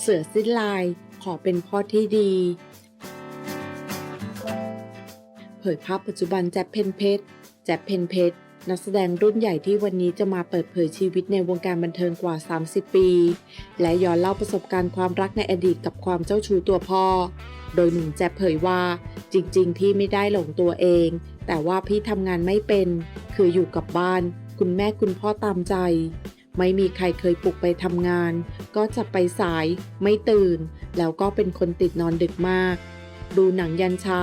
เสือสิ้นลายขอเป็นพ่อที่ดี เผยภาพปัจจุบันแจ็คเพนเพชรแจ็คเพนเพชรนักแสดงรุ่นใหญ่ที่วันนี้จะมาเปิดเผยชีวิตในวงการบันเทิงกว่า 30 ปี และย้อนเล่าประสบการณ์ความรักในอดีตกับความเจ้าชู้ตัวพ่อ โดยหนุ่มแจ็คเผยว่า จริงๆพี่ไม่ได้หลงตัวเอง แต่ว่าพี่ทำงานไม่เป็น คืออยู่กับบ้าน คุณแม่คุณพ่อตามใจ ไม่มีใครเคยปลุกไปทำงาน ก็จะไปสาย ไม่ตื่น แล้วก็เป็นคนติดนอนดึกมาก ดูหนังยันเช้า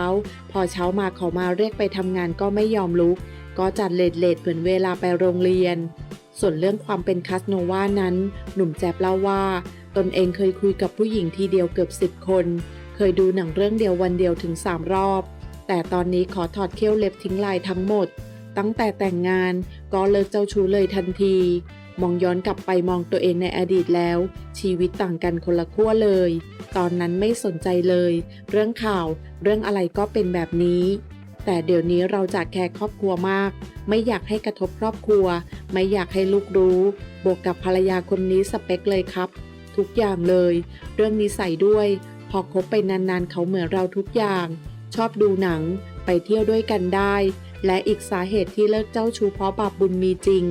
พอเช้ามาเขามาเรียกไปทำงานก็ไม่ยอมลุก ก็จัดเลทเลทเหมือนเวลาไปโรงเรียน ส่วนเรื่องความเป็นคาสโนวานั้น หนุ่มแจ๊บเล่าว่า ตนเองเคยคุยกับผู้หญิงทีเดียวเกือบสิบคน เคยดูหนังเรื่องเดียววันเดียวถึง3รอบ แต่ตอนนี้ขอถอดเขี้ยวเล็บทิ้งลายทั้งหมด ตั้งแต่แต่งงาน ก็เลิกเจ้าชู้เลยทันที มองย้อนกลับไปมองตัวเองในอดีตแล้ว ชีวิตต่างกันคนละขั้วเลย ตอนนั้นไม่สนใจเลย เรื่องข่าว เรื่องอะไรก็เป็นแบบนี้ แต่เดี๋ยวนี้เราจะแคร์ครอบครัวมาก ไม่อยากให้กระทบครอบครัว ไม่อยากให้ลูกรู้ บวกกับภรรยาคนนี้สเปคเลยครับ ทุกอย่างเลย เรื่องนิสัยด้วย พอคบไปนานๆเขาเหมือนเราทุกอย่าง ชอบดูหนัง ไปเที่ยวด้วยกันได้ และอีกสาเหตุที่เลิกเจ้าชู้เพราะบาปบุญมีจริง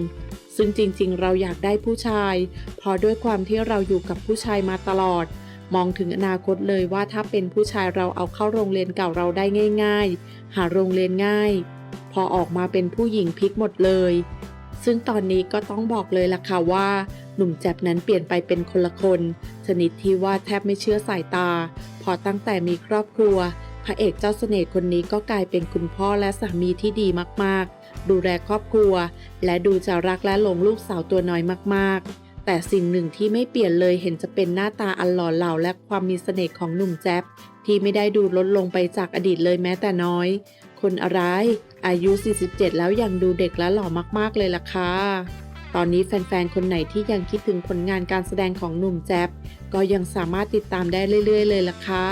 ซึ่งจริงๆ เราอยากได้ผู้ชาย เพราะด้วยความที่เราอยู่กับผู้ชายมาตลอด มองถึงอนาคตเลยว่าถ้าเป็นผู้ชายเราเอาเข้าโรงเรียนเก่าเราได้ง่าย ๆ หาโรงเรียนง่าย พอออกมาเป็นผู้หญิงพลิกหมดเลย ซึ่งตอนนี้ก็ต้องบอกเลยล่ะค่ะว่า หนุ่มแจ็บนั้นเปลี่ยนไปเป็นคนละคน ชนิดที่ว่าแทบไม่เชื่อสายตา พอตั้งแต่มีครอบครัว ระเอกเจ้าเสน่ห์คนนี้ก็กลายเป็นคุณพ่อและสามีที่ดีมากๆ ดูแลครอบครัว และดูจะรักและหลงลูกสาวตัวน้อยมากๆ แต่สิ่งหนึ่งที่ไม่เปลี่ยนเลยเห็นจะเป็นหน้าตาอันหล่อเหลาและความมีเสน่ห์ของหนุ่มแจ๊บที่ไม่ได้ดูลดลงไปจากอดีตเลยแม้แต่น้อย คนอะไร อายุ 47 แล้วยังดูเด็กและหล่อมากๆเลยล่ะค่ะตอนนี้แฟนๆ คนไหนที่ยังคิดถึงผลงานการแสดงของหนุ่มแจ๊บก็ยังสามารถติดตามได้เรื่อย ๆ เลยล่ะค่ะ